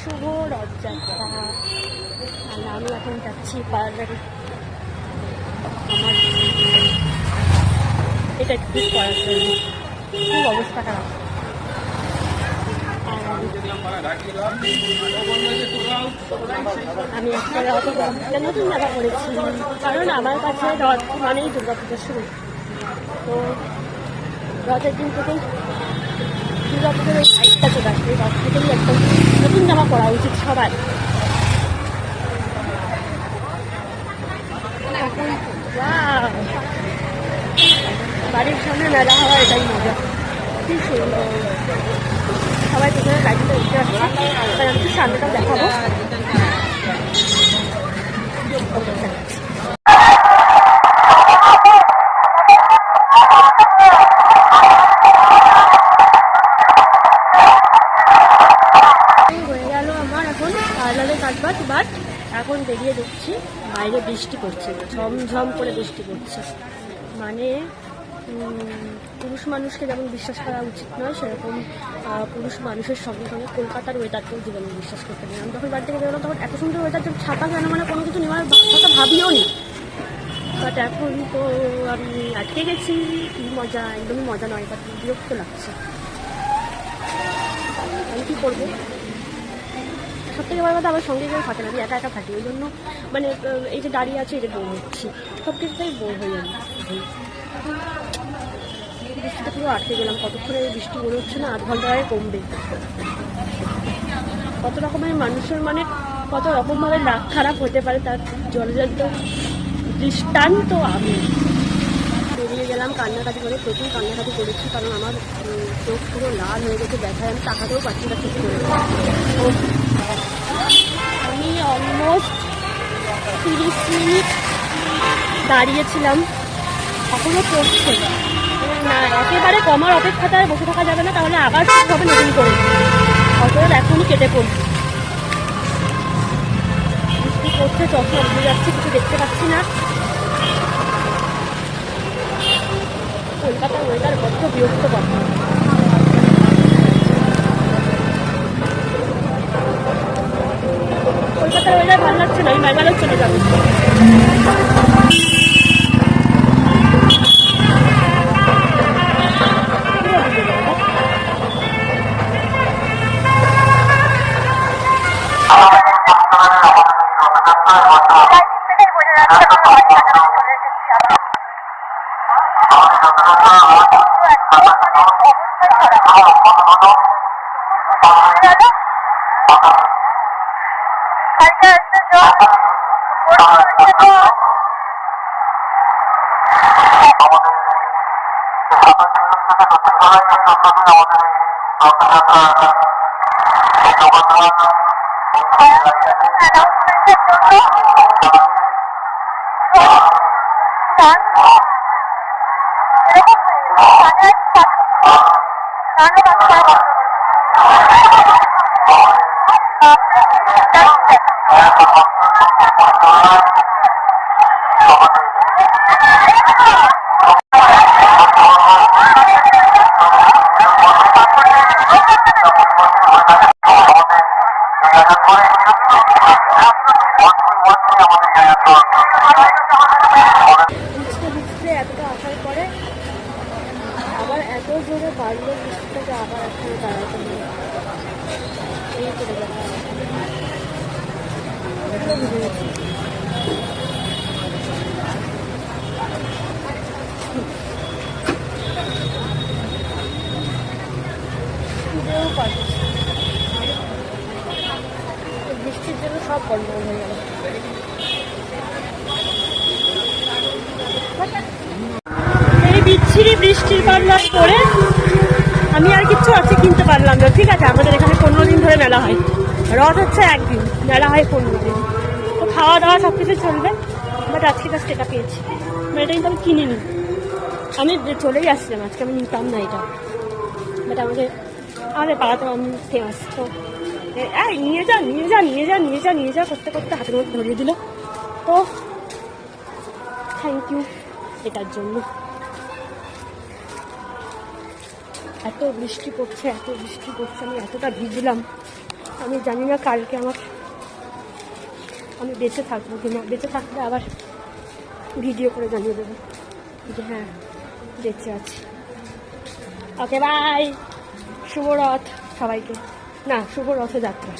শুভ রথযাত্রা। আর আমি এখন যাচ্ছি পার্লারে। আমার এটা ঠিক করার জন্য। খুব অবস্থা খারাপ। আমি একটা রথ নতুন জামা পরেছি। কারণ আমার কাছে রথ মানেই দুর্গা পুজোর শুরু। তো রথের দিন থেকেই দুর্গা ওই চলে আসবে থেকেই একদম নতুন জামা পরা উচিত সবার! বাড়ির সামনে মেলা হওয়া এটাই মজা। কি সুন্দর। সবাই পেছনে গাড়িতে উঠে আসছে আমি একটু সামনেটাও দেখাবো। কাটবাট বাট এখন বেরিয়ে দেখছি, বাইরে বৃষ্টি পড়ছে, ঝমঝম করে বৃষ্টি পড়ছে। মানে পুরুষ মানুষকে যেমন বিশ্বাস করা উচিত নয়, সেরকম পুরুষ মানুষের সঙ্গে সঙ্গে কলকাতার ওয়েদারকেও জীবনে বিশ্বাস করতে পারি আমি যখন বাড়ি থেকে বেরোলাম, তখন এত সুন্দর ওয়েদার যে ছাতা কেন মানে কোনো কিছু নেওয়ার কথা ভাবিও নি। বাট এখন তো আমি আটকে গেছি, কি মজা, একদমই মজা নয় বাট বিরক্ত লাগছে। আমি কী করব? সব থেকে বড় কথা আমার সঙ্গে কেউ থাকে না, আমি একা একা থাকি ওই জন্য মানে এই যে দাঁড়িয়ে আছে এটা বোর হচ্ছি। সব কিছুতেই বোর হয়ে যাবে বৃষ্টিটা পুরো আটকে গেলাম, কতক্ষণে এই বৃষ্টি মনে হচ্ছে না, আধ ঘণ্টা আগে কমবে। কত রকমের মানুষের মানে কত রকমভাবে নাক খারাপ হতে পারে, তার জলজান্ত দৃষ্টান্ত আমি। বেরিয়ে গেলাম, কান্নাকাটি করে, প্রচুর কান্নাকাটি করেছি, কারণ আমার চোখ পুরো লাল হয়ে গেছে, ব্যথায় আমি তাকাতেও পারছি না ঠিক করে। আমি অলমোস্ট তিরিশ মিনিট দাঁড়িয়েছিলাম। এখনও পড়ছে। না, একেবারে কমার অপেক্ষাতে আর বসে থাকা যাবে না, তাহলে আবার শুরু হবে, নতুন করে। অতএব এখনই কেটে পড়ি। বৃষ্টি পড়ছে, চশমা উঠে যাচ্ছে, কিছু দেখতে পাচ্ছি না। কলকাতার ওয়েদার বড্ড বিরক্ত করে। কলকাতার ওয়েদার ভালো লাগছে না আমি ব্যাঙ্গালোর চলে যাব। Hello, Mr. Cook. I'm বাড়লো বৃষ্টিটাকে আবার একখানে দাঁড়াতে এই করে বৃষ্টির জন্য সব গন্ডগোল হয়ে গেল। এই বৃষ্টির পাল্লা পরে আমি আর কিচ্ছু আছে কিনতে পারলাম না। ঠিক আছে, আমাদের এখানে পনেরো দিন ধরে মেলা হয়। রথ হচ্ছে একদিন, মেলা হয় পনেরো দিন। তো খাওয়া দাওয়া সব কিছু চলবে বাট আজকে জাস্ট এটা পেয়েছি। মানে এটা কিন্তু আমি কিনিনি। আমি চলেই আসছিলাম, আজকে আমি নিতাম না এটা। বাট আমাকে, আমাদের পাড়াতে আমি ফেমাস তো। নিয়ে যা নিয়ে যা নিয়ে যা নিয়ে যা নিয়ে যা, করতে করতে হাতের মধ্যে ধরিয়ে দিল। তো থ্যাংক ইউ এটার জন্য। এত বৃষ্টি পড়ছে, এত বৃষ্টি পড়ছে, আমি এতটা ভিজলাম। আমি জানি না কালকে আমার আমি বেঁচে থাকব কিনা বেঁচে থাকলে আবার ভিডিও করে জানিয়ে দেবো যে হ্যাঁ বেঁচে আছি। ওকে, বাই। শুভ রথ সবাইকে। না, শুভ রথযাত্রা